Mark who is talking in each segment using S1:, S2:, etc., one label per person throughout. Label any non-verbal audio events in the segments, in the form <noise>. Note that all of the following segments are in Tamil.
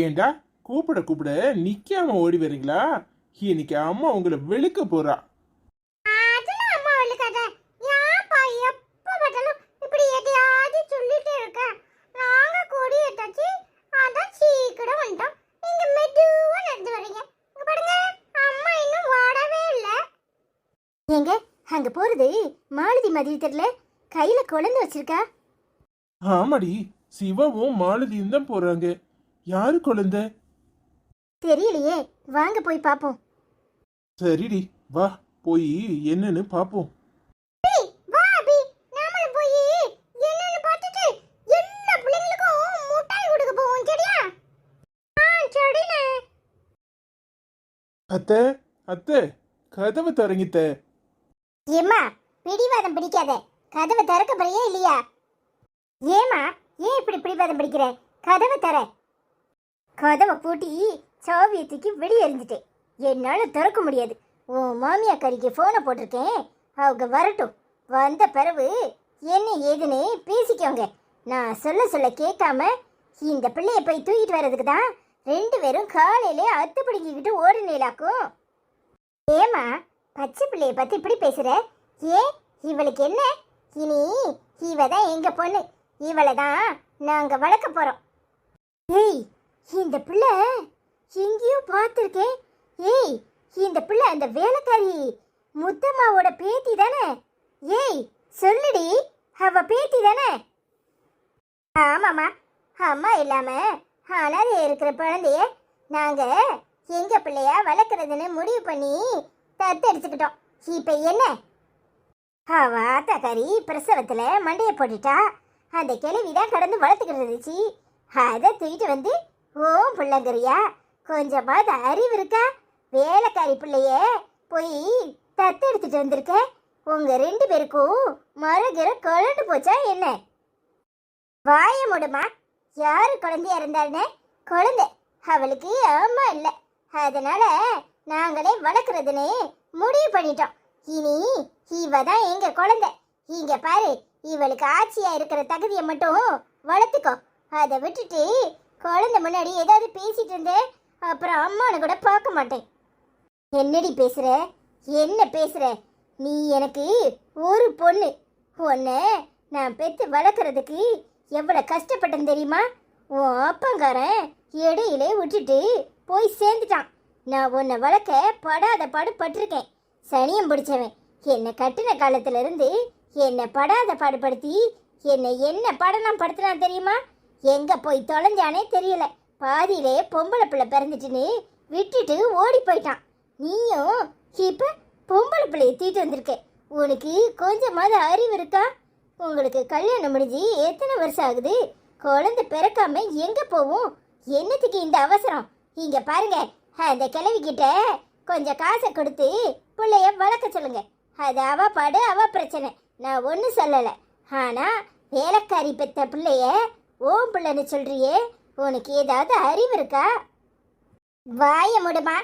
S1: ஏண்டா? கூப்பிட கூப்பிட. நிக்காம ஓடி வரீங்களா இன்னைக்கு அம்மா உங்களை வெளுக்க போறா.
S2: ஏங்க அங்க போறது மாலதி மாதிரி தெரியல. கையில குழந்தை வச்சிருக்கா.
S1: ஆமாடி சிவாவும் மாலதியும் தான் போறாங்க. யாரு குழந்தை?
S2: தெரியலையே. வாங்க போய் பாப்போம்.
S1: சரிடி வா போய் என்னன்னு பாப்போம். அத்தை அத்தை கதவை தரங்கித்த
S3: ஏம்மா பிடிவாதம் பிடிக்காத. கதவை திறக்க போறியா இல்லையா? ஏமா ஏன் இப்படி பிடிவாதம் பிடிக்கிற? கதவை தர கதவை பூட்டி சாவியை தூக்கி வெளியே எறிஞ்சிட்டேன் திறக்க முடியாது. உன் மாமியாக்காரிக்கு ஃபோனை போட்டிருக்கேன். அவங்க வரட்டும். வந்த பிறகு என்ன ஏதுன்னு பேசிக்கோங்க. நான் சொல்ல சொல்ல கேட்காம இந்த பிள்ளைய போய் தூக்கிட்டு வர்றதுக்கு தான் ரெண்டு பேரும் காலையிலே அத்து பிடிக்கிக்கிட்டு ஓடுனேலாக்கும். ஏமா பச்சை பிள்ளைய பற்றி இப்படி பேசுகிற ஏன்? இவளுக்கு என்ன? இனி இவ தான் எங்கள் பொண்ணு. இவளை தான் நாங்கள் வளர்க்க போகிறோம் ஏய் இந்த பிள்ளை எங்கேயோ பார்த்துருக்கேன் ஏய் இந்த பிள்ளை அந்த வேலைக்காரி முத்தம்மாவோட பேத்தி தானே? ஏய் சொல்லுடி அவ பேத்தி தானே? ஆமாம்மா அம்மா இல்லாம அனாதை இருக்கிற குழந்தைய நாங்க எங்க பிள்ளையா வளர்க்குறதுன்னு முடிவு பண்ணி தத்தெடுத்துக்கிட்டோம். இப்ப என்ன? அவ ஆத்தாக்காரி பிரசவத்துல மண்டையை போட்டுட்டா. அந்த கிழவி தான் கடந்து வளர்த்துக்கிட்டு இருந்துச்சு. அதை தூக்கிட்டு வந்து ஓ பிள்ளைங்கறியா கொஞ்சமாவது அறிவு இருக்கா? வேலைக்காரி பிள்ளைய போய் தத்து எடுத்துட்டு வந்திருக்க. உங்க ரெண்டு பேருக்கும் மறுகிற கலண்டு போச்சா என்ன? வாய முடுமா? யாரு குழந்தையா இருந்தாருன்னு குழந்தை. அவளுக்கு அம்மா இல்லை. அதனால நாங்களே வளர்க்குறதுன்னு முடிவு பண்ணிட்டோம். இனி இவ தான் எங்க குழந்தை. இங்க பாரு இவளுக்கு ஆட்சியா இருக்கிற தகுதியை மட்டும் வளர்த்துக்கோ. அதை விட்டுட்டு குழந்தை முன்னாடி ஏதாவது பேசிட்டு இருந்தேன் அப்புறம் அம்மானு கூட பார்க்க மாட்டேன். என்னடி பேசுற? என்ன பேசுற? நீ எனக்கு ஒரு பொண்ணு. உன்னை நான் பெற்று வளர்க்குறதுக்கு எவ்வளோ கஷ்டப்பட்டேன் தெரியுமா? உன் அப்பங்காரன் இடையிலே விட்டுட்டு போய் சேர்ந்துட்டான். நான் உன்னை வளர்க்க படாத பாடு பட்டிருக்கேன் சனியம் பிடிச்சவன். என்னை கட்டின காலத்திலிருந்து என்னை படாத பாடுபடுத்தி என்னை என்ன படம்லாம் படுத்தினான் தெரியுமா? எங்கே போய் தொலைஞ்சானே தெரியல. பாதியிலே பொம்பளை பிள்ளை பிறந்துட்டுன்னு விட்டுட்டு ஓடி போயிட்டான். நீயும் இப்போ பொம்பளை பிள்ளையை தீட்டு வந்திருக்க. உனக்கு கொஞ்சமாவது அறிவு இருக்கா? உங்களுக்கு கல்யாணம் முடிஞ்சு எத்தனை வருஷம் ஆகுது? குழந்தை பிறக்காம எங்கே போவோம்? என்னத்துக்கு இந்த அவசரம்? இங்கே பாருங்க அந்த கிழவி கிட்ட கொஞ்சம் காசை கொடுத்து பிள்ளைய வளர்க்க சொல்லுங்க. அது அவ பாடு அவ பிரச்சனை. நான் ஒன்றும் சொல்லலை. ஆனால் வேலைக்காரி பெற்ற பிள்ளைய ஓம் பிள்ளைன்னு சொல்றியே உனக்கு ஏதாவது அறிவு இருக்கா? வாய முடுமா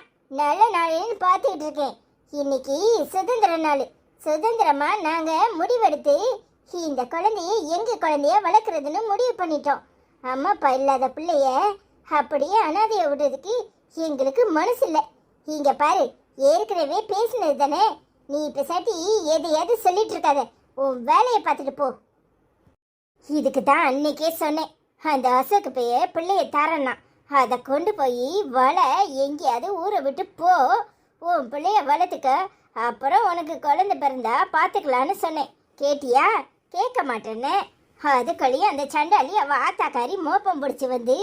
S3: நல்ல நாள்னு பார்த்துக்கிட்டு இருக்கேன். இன்னைக்கு சுதந்திர நாள். சுதந்திரமா நாங்க முடிவெடுத்து இந்த குழந்தைய எங்க குழந்தைய வளர்க்குறதுன்னு முடிவு பண்ணிட்டோம். அம்மா அப்பா இல்லாத பிள்ளைய அப்படியே அனாதைய விடுறதுக்கு எங்களுக்கு மனசு இல்லை. இங்க பாரு ஏற்கனவே பேசினது தானே? நீ பேசாட்டி எதையாவது சொல்லிட்டு இருக்காத. உன் வேலையை பார்த்துட்டு போ. இதுக்கு தான் அன்னைக்கே சொன்னேன். அந்த அசோக்கு பைய பிள்ளைய தரேன்னா. அதை கொண்டு போய் வலை எங்கேயாவது ஊரை விட்டு போ. உன் பிள்ளைய வளர்த்துக்க. அப்புறம் உனக்கு குழந்தை பிறந்தா பார்த்துக்கலான்னு சொன்னேன். கேட்டியா? கேட்க மாட்டேன்னு. அதுக்குள்ளேயே அந்த சண்டாளி அவள் ஆத்தாக்காரி மோப்பம் பிடிச்சி வந்து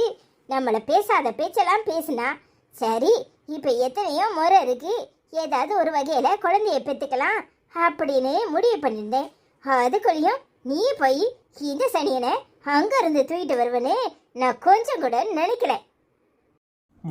S3: நம்மளை பேசாத பேச்செல்லாம் பேசுனா. சரி இப்போ எத்தனையோ முறை இருக்கு. ஏதாவது ஒரு வகையில் குழந்தைய பெற்றுக்கலாம் அப்படின்னு முடிவு பண்ணியிருந்தேன். அதுக்குள்ளேயும் நீ போய் இந்த சனியனை அங்க இருந்து தூக்கிட்டு வருவனே நான் கொஞ்சம் கூட நினைக்கல.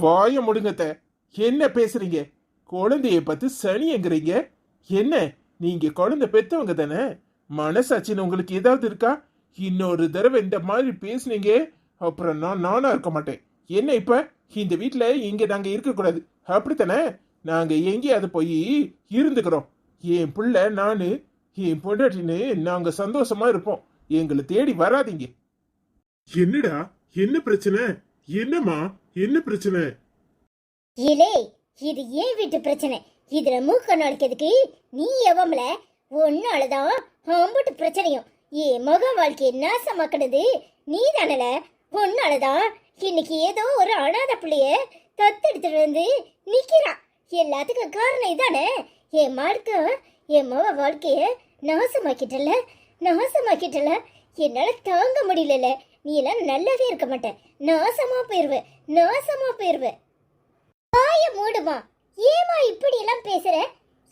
S1: வாய முடுங்கத்த என்ன பேசுறீங்க? குழந்தைய பத்தி சனிங்கிறீங்க என்ன நீங்க குழந்தை பெத்தவங்க தானே? மனசாட்சின்னு உங்களுக்கு ஏதாவது இருக்கா? இன்னொரு தடவை இந்த மாதிரி பேசுனீங்க அப்புறம் நான் நானா இருக்க மாட்டேன். என்ன இப்ப? இந்த வீட்டுல இங்க நாங்க இருக்க கூடாது அப்படித்தானே? நாங்க எங்கேயாவது போய் இருந்துக்கிறோம். என் பிள்ளை நானு என் பொண்டாட்டின்னு நாங்க சந்தோஷமா இருப்போம். எங்களை தேடி வராதீங்க. என்னடா? என்ன பிரச்சனை? என்னம்மா? என்ன பிரச்சனை?
S3: இலே இது ஏன் வீட்டு பிரச்சனை. இதுல மூக்க நுழைக்கிறதுக்கு நீ எவம்ல? உன்னாலதான் அம்புட்டு பிரச்சனையும். ஏ மக வாழ்க்கையை நாசமாக்கினது நீ தானல உன்னாலதான் இன்னைக்கு ஏதோ ஒரு அனாத பிள்ளைய தத்தெடுத்துட்டு வந்து நிக்கிறான். எல்லாத்துக்கும் காரணம் இதானே? என் வாழ்க்கை என் மக வாழ்க்கைய நாசமாக்கிட்டல நாசமாக்கிட்டல. என்னால தாங்க முடியல நீ எல்லாம் நல்லாவே இருக்க மாட்ட. நாசமா போயிருவ. நாசமா போயிருவ. வாய மூடுமா. ஏமா இப்படி எல்லாம் பேசுற?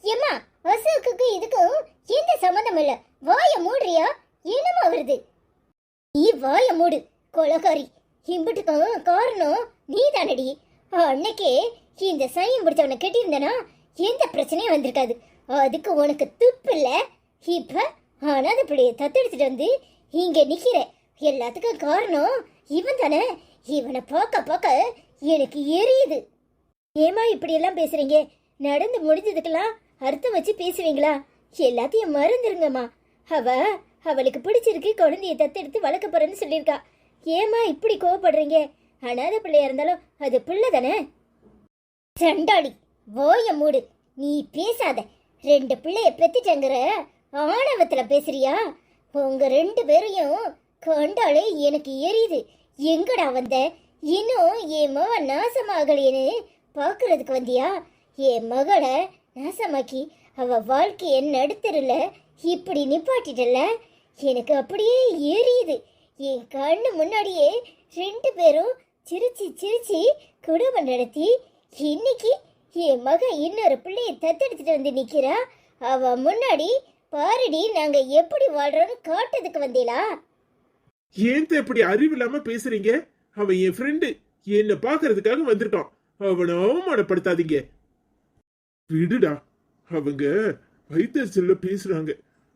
S3: ஏமா அசோக்குக்கு இதுக்கும் எந்த சம்மந்தம் இல்ல. வாய மூடுறியா? என்னமா வருது? நீ வாய மூடு கொலகாரி. இம்புட்டுக்கும் காரணம் நீ தானடி அன்னைக்கே இந்த சையம் பிடிச்சவனை கட்டியிருந்தனா எந்த பிரச்சனையும் வந்திருக்காது. அதுக்கு உனக்கு துப்பு இல்லை. இப்போ அனாத பிள்ளைய தத்தெடுத்துட்டு வந்து இங்கே நிற்கிறேன் எல்லாத்துக்கும் காரணம் இவன் தானே. இவனை பார்க்க பார்க்க எனக்கு எரியுது. ஏமா இப்படியெல்லாம் பேசுகிறீங்க பேசுறீங்க? நடந்து முடிஞ்சதுக்கெல்லாம் அர்த்தம் வச்சு பேசுவீங்களா? எல்லாத்தையும் மறந்துருங்கம்மா. அவ அவளுக்கு பிடிச்சிருக்கு குழந்தைய தத்தெடுத்து வளர்க்க போறேன்னு சொல்லியிருக்கா. ஏமா இப்படி கோவப்படுறீங்க? அனாதை பிள்ளையா இருந்தாலும் அது பிள்ளை தானே? சண்டாளி ஓய மூடு. நீ பேசாத. ரெண்டு பிள்ளைய பெத்துட்டங்கிற ஆணவத்தில் பேசுறியா? உங்க ரெண்டு பேரையும் கண்டாலே எனக்கு எரியுது. எங்கடா வந்த? இன்னும் என் மகன் நாசமாகலேன்னு பார்க்கறதுக்கு வந்தியா? என் மகளை நாசமாக்கி அவ வாழ்க்கையை நடுத்தருல இப்படி நிப்பாட்டிட்டல எனக்கு அப்படியே எரியுது. என் கண்ணு முன்னாடியே ரெண்டு பேரும் சிரிச்சு சிரிச்சு குடும்பம் நடத்தி இன்னைக்கு என் மகன் இன்னொரு பிள்ளையை தத்தெடுத்துட்டு வந்து நிற்கிறா அவ முன்னாடி பாருடி நாங்க எப்படி வாழ்றோம்னு காட்டுறதுக்கு வந்தீங்களா
S1: ஏன் இப்படி அறிவு இல்லாம பேசுறீங்க? அவன் என் ஃப்ரெண்டு என்ன பாக்குறதுக்காக வந்திருக்கான். அவனை அவமானப்படுத்தாதீங்க. விடுடா அவங்க வைத்தறிச்சல்ல பேசுறாங்க.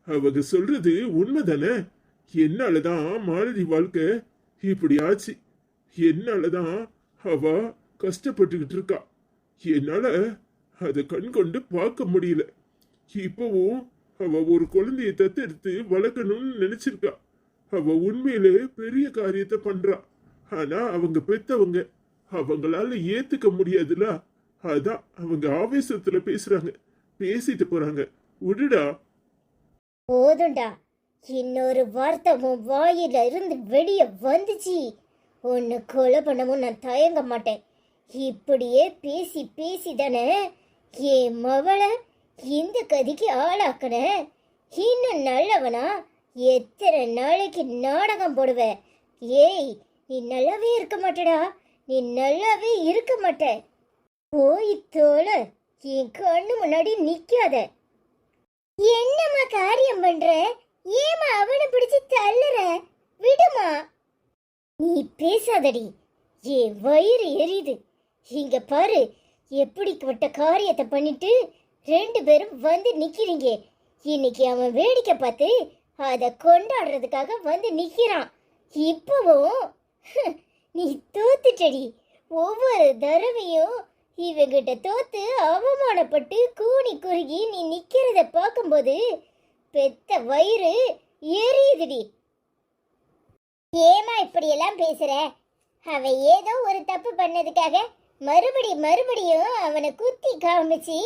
S1: அவங்க சொல்றது உண்மைதானே? என்னாலதான் மாலதி வாழ்க்கை இப்படி ஆச்சு? என்னாலதான் அவ கஷ்டப்பட்டுக்கிட்டு இருக்கா? என்னால அதை கண் கொண்டு பார்க்க முடியல. இப்பவும் அவ ஒரு குழந்தைய தத்தெடுத்து வளர்க்கணும்னு நினைச்சிருக்கா. அவ உண்மையிலே பெரிய காரியத்தை பண்றா. ஆனா அவங்க பெத்தவங்க அவங்களால ஏத்துக்க முடியாதுல. அதான் அவங்க ஆவேசத்துல பேசுறாங்க. பேசிட்டு போறாங்க. விடுடா.
S3: போதும்டா இன்னொரு வார்த்தை உன் வாயில இருந்து வெளிய வந்துச்சு. உன்னை கொலை பண்ணவும் நான் தயங்க மாட்டேன். இப்படியே பேசி பேசி தானே? என் மவளை இந்த கதிக்கு ஆளாக்குன இன்னும் நல்லவனா? எத்தனை நாளைக்கு நாடகம் போடுவ? ஏய் நீ நல்லாவே இருக்க மாட்டடா. நீ நல்லாவே இருக்க மாட்ட. போய் தோல என் கண்ணு முன்னாடி நிக்காத. என்னம்மா காரியம் பண்ற? ஏமா அவனை பிடிச்சு தள்ளுற? விடுமா? நீ பேசாதடி. ஏ வயிறு எரியுது. இங்க பாரு எப்படிப்பட்ட காரியத்தை பண்ணிட்டு ரெண்டு பேரும் வந்து நிக்கிறீங்க. இன்னைக்கு அவன் வேடிக்கை பார்த்து அதை கொண்டாடுறதுக்காக வந்து நிக்கிறான். இப்பவும் நீ தோத்துட்டடி. ஒவ்வொரு தடவையும் இவங்கிட்ட தோத்து அவமானப்பட்டு கூனி குறுகி நீ நிக்கிறத பார்க்கும்போது பெத்த வயிறு எரியுதுடி. ஏமா இப்படியெல்லாம் பேசுற? அவன் ஏதோ ஒரு தப்பு பண்ணதுக்காக மறுபடி மறுபடியும் அவனை குத்தி காமிச்சு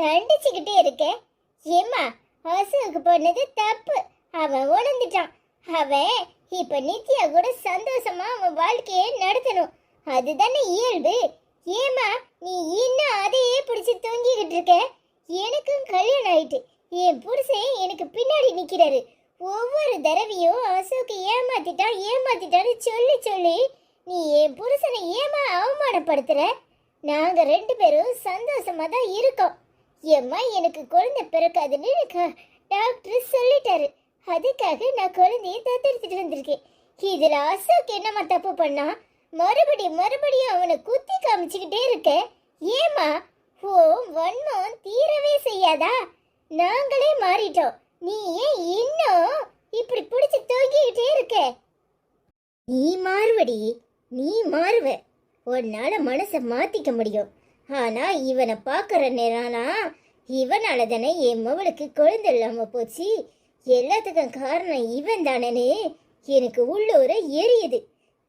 S3: தண்டிச்சுக்கிட்டே இருக்க. ஏம்மா அசுவுக்கு போனது தப்பு. அவன் உணர்ந்துட்டான். அவன் இப்ப நித்யா கூட சந்தோஷமா அவன் வாழ்க்கையை நடத்தணும். அதுதானே இயல்பு. ஏமா நீ இன்னும் அதையே பிடிச்சு தூங்கிக்கிட்டு இருக்க? எனக்கும் கல்யாணம் ஆயிட்டு. என் புருஷன் எனக்கு பின்னாடி நிக்கிறாரு. ஒவ்வொரு தடவையும் அசோக்கு ஏமாத்திட்டான் ஏமாத்திட்டான்னு சொல்லி சொல்லி நீ என் புருஷனை ஏமா அவமானப்படுத்துற? நாங்க ரெண்டு பேரும் சந்தோஷமா தான் இருக்கோம். ஏம்மா எனக்கு குழந்தை பிறக்காதுன்னு எனக்கு டாக்டர் சொல்லிட்டாரு. அதுக்காக நான் குழந்தைய தத்தெடுத்துட்டு வந்திருக்கேன். இதில் அசோக் என்னம்மா தப்பு பண்ணா? மறுபடியும் மறுபடியும் அவனை குத்தி காமிச்சுக்கிட்டே இருக்க. ஏமா ஓ வன்மம் தீரவே செய்யாதா? நாங்களே மாறிட்டோம். நீ ஏன் இன்னும் இப்படி பிடிச்சு தூங்கிக்கிட்டே இருக்க? நீ மாறுவடி நீ மாறுவ. உன்னால மனசை மாத்திக்க முடியும். ஆனா இவனை பார்க்குற நேரம்னா இவனால தானே என் மவளுக்கு குழந்தை இல்லாம போச்சு? எல்லாத்துக்கும் காரணம் இவன் தானே எனக்கு உள்ளூர எரியுது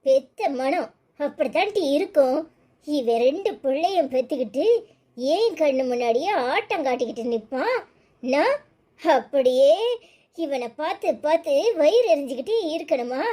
S3: பெத்த மனம் அப்படித்தான்ட்டு இருக்கும். இவன் ரெண்டு பிள்ளையும் பெத்துக்கிட்டு ஏன் கண்ணு முன்னாடியே ஆட்டம் காட்டிக்கிட்டு நிற்பான்? நான் அப்படியே இவனை பார்த்து பார்த்து வயிறு எரிஞ்சுக்கிட்டே இருக்கணுமா?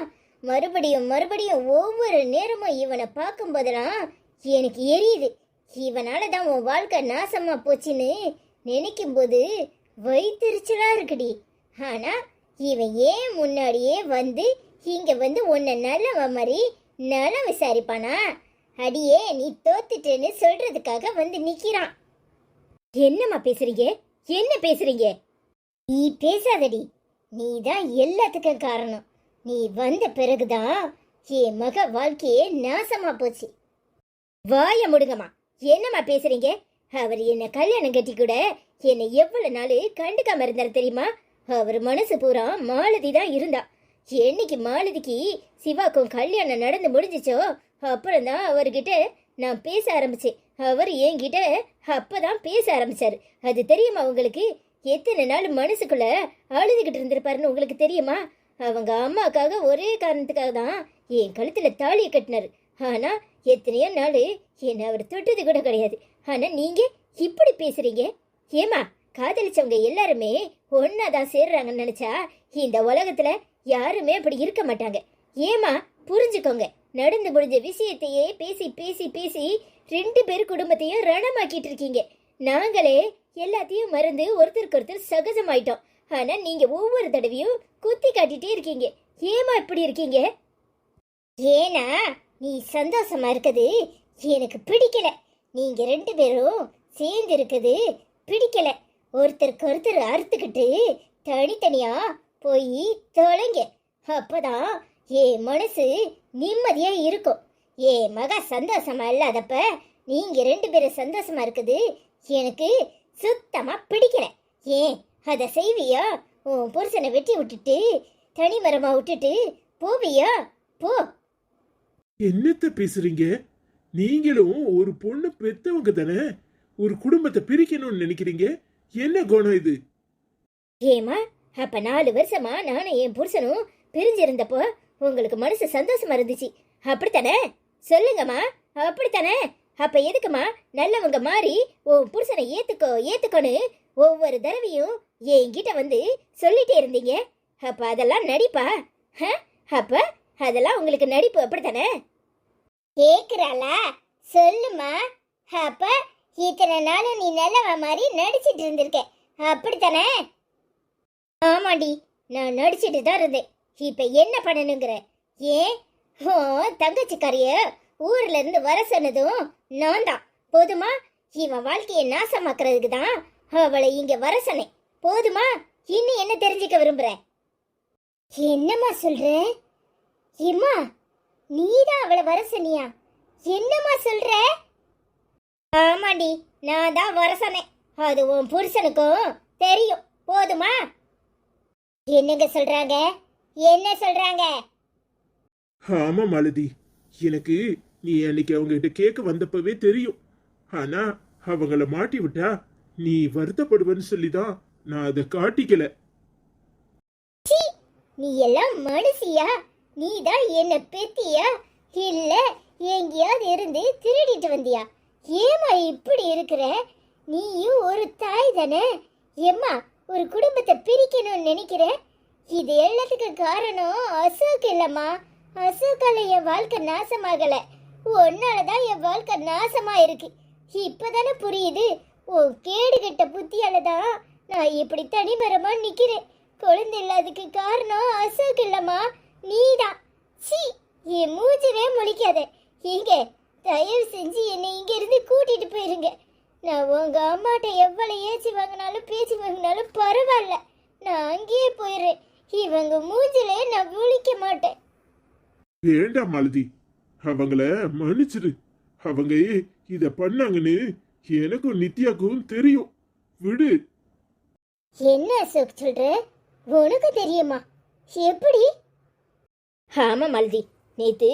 S3: மறுபடியும் மறுபடியும் ஒவ்வொரு நேரமும் இவனை பார்க்கும் போதெல்லாம் எனக்கு எரியுது. இவனால தான் உன் வாழ்க்கை நாசமா போச்சுன்னு நினைக்கும் போது வயிற்றுச்சலா இருக்குடி. ஆனா இவன் ஏன் முன்னாடியே வந்து இங்க வந்து உன்னை நல்லவ மாதிரி நலம் விசாரிப்பானா? அடியே நீ தோத்துட்டேன்னு சொல்றதுக்காக வந்து நிக்கிறான். என்னம்மா பேசுறீங்க? என்ன பேசுறீங்க? நீ பேசாதடி. நீ தான் எல்லாத்துக்கும் காரணம். நீ வந்த பிறகுதான் என் மக வாழ்க்கையே நாசமா போச்சு. வாய முடுங்கம்மா. என்னம்மா பேசுறீங்க? அவர் என்ன கல்யாணம் கட்டி கூட என்னை எவ்வளவு நாள் கண்டுக்காம இருந்தார் தெரியுமா? அவர் மனசு பூரா மாலதி தான் இருந்தா. என்னைக்கு மாலதிக்கு சிவாக்கும் கல்யாணம் நடந்து முடிஞ்சிச்சோ அப்புறம் தான் அவர்கிட்ட நான் பேச ஆரம்பிச்சேன். அவர் என்கிட்ட அப்பதான் பேச ஆரம்பிச்சார். அது தெரியுமா உங்களுக்கு? எத்தனை நாள் மனசுக்குள்ள அழுதுகிட்டு இருந்திருப்பாருன்னு உங்களுக்கு தெரியுமா? அவங்க அம்மாக்காக ஒரே காரணத்துக்காக தான் என் கழுத்துல தாலியை கட்டினார். ஆனா எத்தனையோ நாள் என்னை அவர் தொட்டது கூட கிடையாது. ஆனா நீங்க இப்படி பேசுறீங்க? ஏமா காதலிச்சவங்க எல்லாருமே ஒன்னா தான் சேர்றாங்கன்னு நினைச்சா இந்த உலகத்துல யாருமே அப்படி இருக்க மாட்டாங்க. ஏமா புரிஞ்சுக்கோங்க. நடந்து முடிஞ்ச விஷயத்தையே பேசி பேசி பேசி ரெண்டு பேர் குடும்பத்தையும் ரணமாக்கிட்டு இருக்கீங்க. நாங்களே எல்லாத்தையும் மறந்து ஒருத்தருக்கு ஒருத்தர் சகஜமாயிட்டோம். ஆனா நீங்க ஒவ்வொரு தடவையும் குத்தி காட்டிட்டே இருக்கீங்க. ஏமா இப்படி இருக்கீங்க? ஏனா நீ சந்தோஷமா இருக்குது? எனக்கு பிடிக்கல. நீங்க ரெண்டு பேரும் சேர்ந்து இருக்குது. பிடிக்கல. ஒருத்தருக்கு ஒருத்தர் அறுத்துக்கிட்டு தனித்தனியா போய் தொலைங்க. அப்பதான் என் மனசு நிம்மதியா இருக்கும். ஏ மக சந்தோஷமா இல்லாதப்ப நீங்க ரெண்டு பேரும் சந்தோஷமா இருக்குது. எனக்கு சுத்தமா பிடிக்கல. ஏன்? அதை செய்வியா? உன் புருஷனை வெட்டி விட்டுட்டு தனி மரமா விட்டுட்டு போவியா? போ.
S1: என்னத்த பேசுறீங்க? நீங்களும் ஒரு பொண்ணு பெத்தவங்க தானே? ஒரு குடும்பத்தை பிரிக்கணும்னு நினைக்கிறீங்க? என்ன குணம் இது?
S3: ஏமா அப்ப நாலு வருஷமா நானும் என் புருஷனும் பிரிஞ்சிருந்தப்போ உங்களுக்கு மனசு சந்தோஷமா இருந்துச்சு. அப்படித்தானே? சொல்லுங்கம்மா அப்படித்தானே? அப்ப எதுக்குமா நல்லவங்க மாறி உன் புருஷனை ஏத்துக்கோ ஏத்துக்கோன்னு ஒவ்வொரு தடவையும் என்கிட்ட வந்து சொல்லிட்டே இருந்தீங்க. அப்ப அதெல்லாம் நடிப்பா? ஹ? அப்ப அதெல்லாம் உங்களுக்கு நடிப்பு அப்படித்தானே? கேக்குறாளா? சொல்லுமா. அப்ப இத்தனை நாள் நீ நல்லவ மாதிரி நடிச்சிட்டு இருந்திருக்க. அப்படித்தானே? ஆமாடி நான் நடிச்சிட்டு தான் இருந்தேன். இப்ப என்ன பண்ணணுங்கிற? ஏன்? ஓ தங்கச்சிக்காரிய ஊர்ல இருந்து வர சொன்னதும் நான் தான். போதுமா? இவன் வாழ்க்கையை நாசமாக்குறதுக்கு தான் அவளை இங்க வர சொன்னேன். போதுமா? இன்னும் என்ன தெரிஞ்சுக்க விரும்புற? என்னம்மா சொல்ற? இம்மா நீதான் அவளை வர சொன்னியா? என்னம்மா சொல்ற? ஆமாடி நான் தான் வர சொன்னேன். அது உன் புருஷனுக்கும் தெரியும். போதுமா? என்னங்க சொல்றாங்க? என்ன சொல்றாங்க?
S1: ஆமா மாலதி. எனக்கு நீ அன்னைக்கு அவங்க கிட்ட கேட்க வந்தப்பவே தெரியும். ஆனா அவங்கள மாட்டி விட்டா நீ வருத்தப்படுவன்னு சொல்லிதான் நான் அதை காட்டிக்கல.
S3: நீ எல்லாம் மனுஷியா? நீ தான் என்ன பெத்தியா? இல்ல எங்கேயாவது இருந்து திருடிட்டு வந்தியா? ஏமா இப்படி இருக்கிற? நீயும் ஒரு தாய் தானே? ஏம்மா ஒரு குடும்பத்தை பிரிக்கணும்னு நினைக்கிற? இது எல்லாத்துக்கும் காரணம் அசோக் இல்லம்மா. அசோக்கால என் வாழ்க்கை நாசமாகல. உன்னாலதான் என் வாழ்க்கை நாசமா இருக்கு இப்பதானே புரியுது? உன் கேடு கெட்ட புத்தியால தான் நான் இப்படி தனிமரமா நிக்கிறேன். குழந்தை இல்லாததுக்கு காரணம் அசோக் இல்லம்மா. நீதான். சி என் மூச்சவே முழிக்காத. இங்க தயவு செஞ்சு என்னை இங்க இருந்து கூட்டிட்டு போயிருங்க. நான் உங்க அம்மாட்ட எவ்வளவு ஏச்சி வாங்கினாலும் பேச்சு வாங்கினாலும் பரவாயில்ல. நான் அங்கேயே போயிடுறேன். இவங்க மூஞ்சிலே நான் விழிக்க மாட்டேன்.
S1: வேண்டாம் மாலதி? அவங்கள மன்னிச்சிரு. அவங்க இத பண்ணாங்கன்னு எனக்கும் நித்யாக்கும் தெரியும். விடு.
S3: என்ன சொல்ற? உனக்கு தெரியுமா? எப்படி? ஆமாம் மல்தி. நேத்து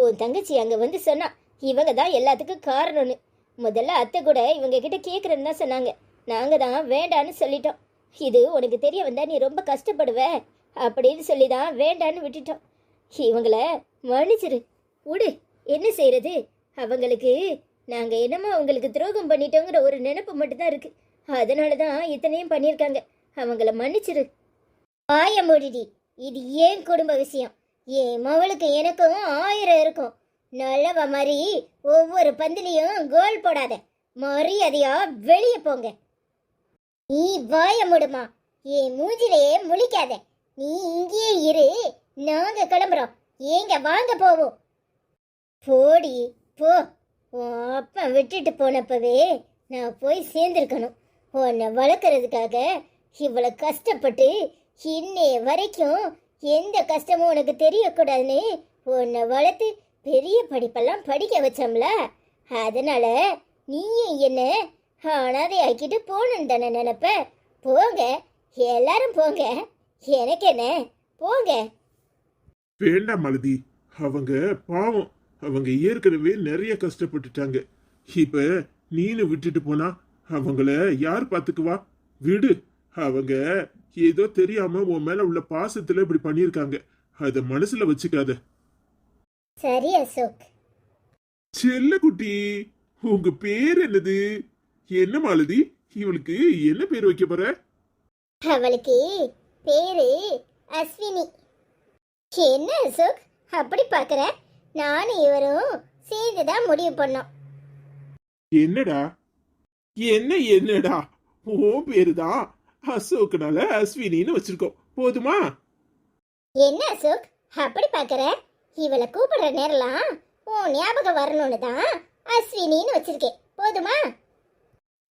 S3: உன் தங்கச்சி அங்கே வந்து சொன்னா இவங்க தான் எல்லாத்துக்கும் காரணம்னு. முதல்ல அத்தை கூட இவங்க கிட்ட கேட்குறேன்னு தான் சொன்னாங்க. நாங்கள் தான் வேண்டான்னு சொல்லிட்டோம். இது உனக்கு தெரிய வந்தால் நீ ரொம்ப கஷ்டப்படுவ அப்படின்னு சொல்லி தான் வேண்டான்னு விட்டுட்டோம். இவங்கள மன்னிச்சிரு. விடு என்ன செய்கிறது அவங்களுக்கு நாங்கள் என்னமோ அவங்களுக்கு துரோகம் பண்ணிட்டோங்கிற ஒரு நினைப்பு மட்டும்தான் இருக்குது அதனால தான் இத்தனையும் பண்ணியிருக்காங்க. அவங்கள மன்னிச்சிரு. ஆய மொழிடி இது ஏன் குடும்ப விஷயம்? என் மவளுக்கு எனக்கும் ஆயிரம் இருக்கும். நல்லவ மாதிரி ஒவ்வொரு பந்திலையும் கோல் போடாத. மரியாதையா வெளியே போங்க. நீ வாய முடுமா? என் மூஞ்சிலேயே முழிக்காத. நீ இங்கேயே இரு. நாங்க கிளம்புறோம். ஏங்க வாங்க போவோம். போடி போ. உன் அப்பா விட்டுட்டு போனப்பவே நான் போய் சேர்ந்துருக்கணும். உன்னை வளர்க்குறதுக்காக இவ்வளோ கஷ்டப்பட்டு இன்னைய வரைக்கும் எந்த கஷ்டமும் உனக்கு தெரியக்கூடாதுன்னு உன்னை வளர்த்து பெரிய படிப்பெல்லாம் படிக்க வச்சோம்ல. அதனால நீயும் என்ன அனாதை ஆக்கிட்டு போகணுன்னு தானே நினப்ப? போங்க எல்லாரும் போங்க. எனக்கு என்ன? போங்க.
S1: வேண்டாம் மலதி. அவங்க பாவம். அவங்க ஏற்கனவே நிறைய கஷ்டப்பட்டுட்டாங்க. இப்ப நீனு விட்டுட்டு போனா அவங்கள யார் பாத்துக்குவா? விடு. அவங்க ஏதோ தெரியாம உன் மேல உள்ள பாசத்துல இப்படி பண்ணிருக்காங்க அத மனசுல வச்சுக்காத.
S3: சரி அசோக்.
S1: செல்லக்குட்டி உங்க பேர் என்னது? என்ன மாலதி? இவளுக்கு என்ன பேர் வைக்க போற?
S3: அவளுக்கு பேரு அஸ்வினி. என்ன அசோக்? அப்படி பார்க்குற நானும் இவரும் சேர்ந்து தான் முடிவு பண்ணோம்.
S1: என்னடா? என்ன என்னடா? உன் பேருதான் அசோக்னால அஸ்வினின்னு வச்சிருக்கோம். போதுமா?
S3: என்ன அசோக்? அப்படி பார்க்குற இவளை கூப்பிடுற நேரம்லாம் உன் ஞாபகம் வரணும்னு தான் அஸ்வினின்னு வச்சிருக்கேன். போதுமா?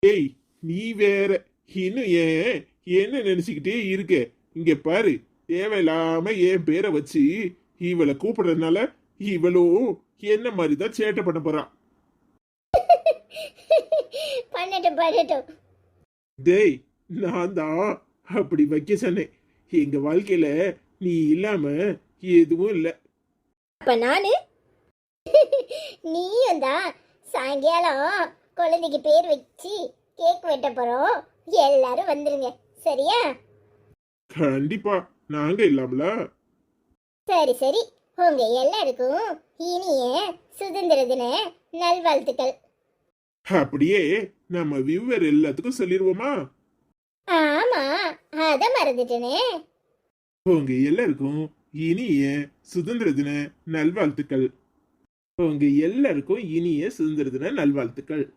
S1: ஏய் நீ வேற. இன்னும் ஏன்? என்ன நினைச்சுக்கிட்டே இருக்க? இங்க பாரு தேவையில்லாம என் பேரை வச்சு இவளை கூப்பிடுறதுனால இவளும் என்ன மாதிரி தான் சேட்டை பண்ண போறான் <laughs>
S3: பண்ணட்டும் பண்ணட்டும்.
S1: டேய் நான் தான் அப்படி வைக்க சொன்னேன். எங்க வாழ்க்கையில நீ இல்லாம எதுவும் இல்ல.
S3: அப்ப நானு? நீயும் தான் சாயங்காலம் குழந்தைக்கு பேர் வச்சு கேக் வெட்ட போறோம். எல்லாரும் வந்துருங்க. சரியா?
S1: கண்டிப்பா. நாங்க இல்லாமல?
S3: சரி சரி. உங்க எல்லாருக்கும் இனிய சுதந்திர தின நல்வாழ்த்துக்கள்.
S1: அப்படியே நம்ம வியூவர் எல்லாத்துக்கும் சொல்லிடுவோமா
S3: ஆமா அத மறந்துட்டேனே.
S1: உங்க எல்லாருக்கும் இனிய சுதந்திர தின நல்வாழ்த்துக்கள். உங்க எல்லாருக்கும் இனிய சுதந்திர தின நல்வாழ்த்துக்கள்.